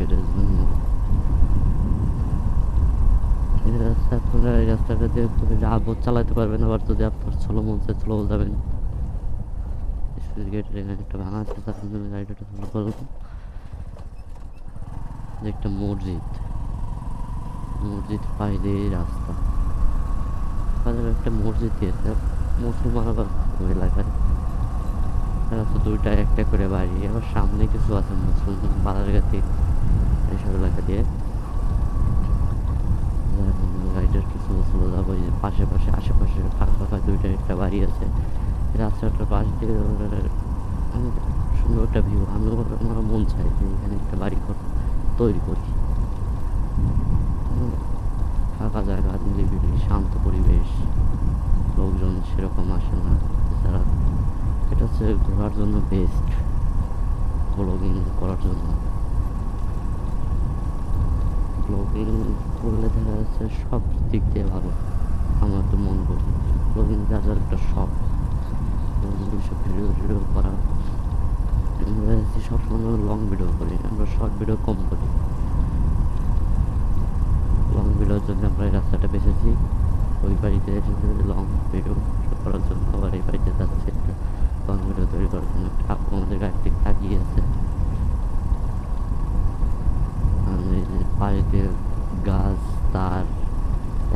গেটের জন্য রাস্তা, আপনারা এই রাস্তা। একটা মসজিদ দিয়েছে মুসলমান আবার এলাকায়। তারা তো দুইটা একটা করে বাড়ি, আবার সামনে কিছু আছে মুসলমান বালারগাতি দিয়ে। কিছু পাশে পাশে আশেপাশে ফাঁকা দুইটা একটা বাড়ি আছে। দিয়ে সুন্দর একটা ভিউ আমার মন যে এখানে একটা বাড়ি তৈরি করি। ফাঁকা জায়গা শান্ত পরিবেশ, লোকজন সেরকম আসে না। এছাড়া এটা হচ্ছে ঘোরার জন্য বেস্ট ব্লগিং করার জন্য ব্লগিং করলে দেখা যাচ্ছে সব দিক দিয়ে ভালো। আমার তো মন করি ব্লগিং যার একটা শখ সব ভিডিও ভিডিও করা। সবসময় লং ভিডিও করি। আমরা শর্ট ভিডিও কম করি। লং ভিডিওর জন্য আমরা এই রাস্তাটা বেছেছি ওই বাড়িতে লং ভিডিও করার জন্য আবার এই বাড়িতে যাচ্ছে একটা লং ভিডিও তৈরি করার জন্য। আপু আমাদের গাড়িটি থেকে তাকিয়ে আছে। আমি বাড়িতে গাছ, তার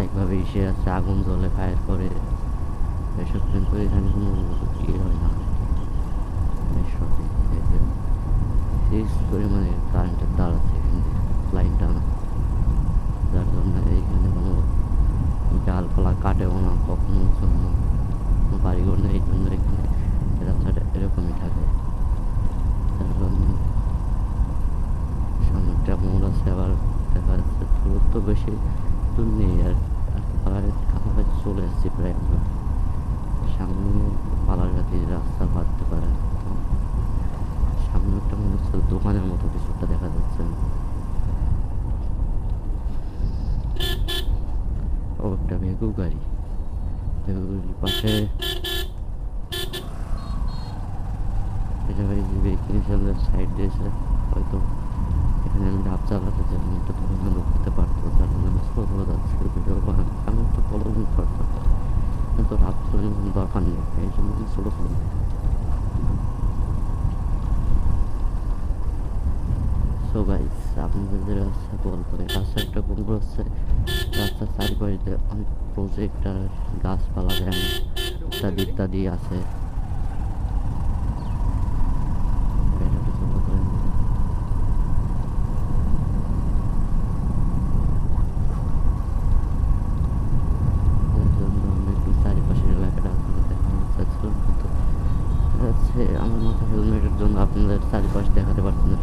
একভাবে এসে আছে, আগুন জ্বলে ফায়ার করে। এসব কিন্তু এখানে কোনো ইয়ে হয় না। হিউজ পরিমাণে কারেন্টের তার আছে এখানে লাইন টানা যার জন্য এইখানে কোনো ডালপালা কাটেও না, কখনো জন্য বাড়িঘর নেই, এই জন্য এখানে রাস্তাটা এরকমই থাকে যার জন্য সামনে একটা মোড় আছে আবার দেখা যাচ্ছে দূরত্ব বেশি দূর নেই আর পাহাড়ের কাছাকাছি চলে আসছি প্রায় আমরা। সামনে পালারঘাটি রাস্তা বাঁধতে পারে। সামনে একটা মনে হচ্ছে দোকানের মতো কিছুটা দেখা যাচ্ছে। ও, একটা ভেগু গাড়ি। ভেগু পাশে সাইড দিয়েছে হয়তো এখানে আমি ডাব চালাতে চাই একটা দোকানে ঢুকতে পারতো তার জন্য আমি স্লো করে যাচ্ছি ভিডিও বানাই আমি একটু ফলো করতাম কিন্তু রাত করে দরকার নেই এই জন্য আমি স্লো সো গাইস আপনাদের রাস্তা কল করে রাস্তাটা কোন হচ্ছে রাস্তার চারিপাশে অনেক প্রজেক্ট আর গাছপালা জ্যাম ইত্যাদি ইত্যাদি আছে এটা একটু ছোট করে নিই। এর জন্য আমি একটু চারিপাশের এলাকাটা আপনাদের দেখানোর চেষ্টা করতে হচ্ছে আমার মাথায় হেলমেটের জন্য আপনাদের চারিপাশ দেখাতে পারছেন